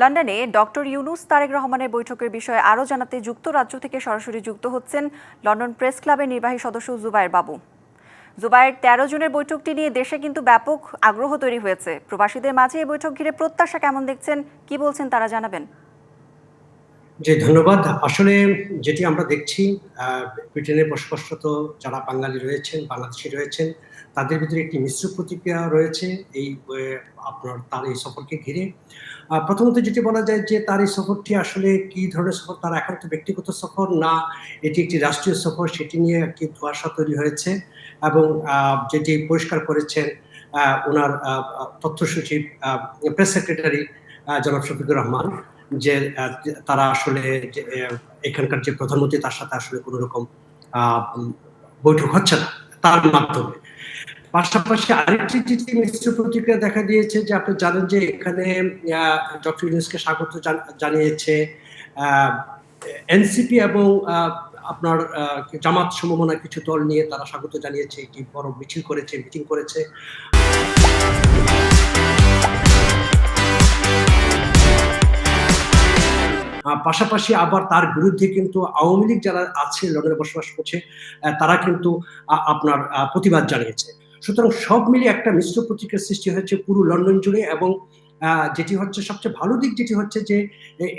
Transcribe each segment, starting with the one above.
লন্ডনে ডক্টর ইউনুস তারেক রহমানের বৈঠকের বিষয়ে আরও জানাতে যুক্তরাজ্য থেকে সরাসরি যুক্ত হচ্ছেন লন্ডন প্রেস ক্লাবের নির্বাহী সদস্য জুবায়ের বাবু। জুবায়ের তেরো জনের বৈঠকটি নিয়ে দেশে কিন্তু ব্যাপক আগ্রহ তৈরি হয়েছে। প্রবাসীদের মাঝে এই বৈঠক ঘিরে প্রত্যাশা কেমন দেখছেন, কি বলছেন তারা জানাবেন? জি, ধন্যবাদ। আসলে যেটি আমরা দেখছি ব্রিটেনে বসবাসরত যারা বাঙালি রয়েছেন, বাংলাদেশি রয়েছেন, তাদের ভিতরে একটি মিশ্র প্রতিক্রিয়া রয়েছে এই আপনার তার এই সফরকে ঘিরে। প্রথমত যেটি বলা যায় যে তার এই সফরটি আসলে কি ধরনের সফর, তার একান্ত ব্যক্তিগত সফর না, এটি একটি রাষ্ট্রীয় সফর, সেটি নিয়ে একটি ধোয়াশা তৈরি হয়েছে এবং যেটি পরিষ্কার করেছেন ওনার তথ্য সচিব প্রেস সেক্রেটারি জনাব শফিকুর রহমান। যে তারা আসলে এখানকার যে প্রধানমন্ত্রী তার সাথে আসলে কোনো রকম বৈঠক হচ্ছে না তার মাধ্যমে। পাশাপাশি আরেকটি যেটি মিশ্র প্রতিক্রিয়া দেখা দিয়েছে যে, আপনি জানেন যে এখানে ডক্টর ইউনুসকে স্বাগত জান- জানিয়েছে এনসিপি এবং আপনার জামাত সমমনা কিছু দল নিয়ে তারা স্বাগত জানিয়েছে, একটি বড় মিছিল করেছে, মিটিং করেছে। পাশাপাশি আবার তার বিরুদ্ধে কিন্তু আওয়ামী লীগ যারা আছে, লন্ডনে বসবাস করছে তারা কিন্তু আপনার প্রতিবাদ জানিয়েছে। সুতরাং সব মিলিয়ে একটা মিশ্র প্রতিক্রিয়ার সৃষ্টি হয়েছে পুরো লন্ডন জুড়ে এবং যেটি হচ্ছে সবচেয়ে ভালো দিক যেটি হচ্ছে যে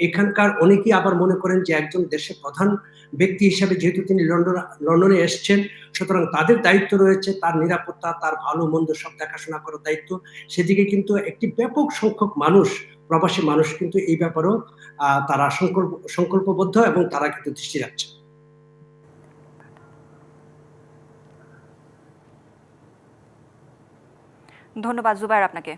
এখানকার অনেকেই আবার মনে করেন যে একজন দেশের প্রধান ব্যক্তি হিসেবে যেহেতু তিনি লন্ডন, লন্ডনে এসছেন, সুতরাং তাদের দায়িত্ব রয়েছে, তার নিরাপত্তা, তার ভালো মন্দ সব দেখাশোনা করার দায়িত্ব। সেদিকে কিন্তু একটি ব্যাপক সংখ্যক মানুষ, প্রবাসী মানুষ কিন্তু এই ব্যাপারেও তারা সংকল্প, সংকল্পবদ্ধ এবং তারা কিন্তু দৃষ্টি রাখছে। ধন্যবাদ, জুবায়ের আপনাকে।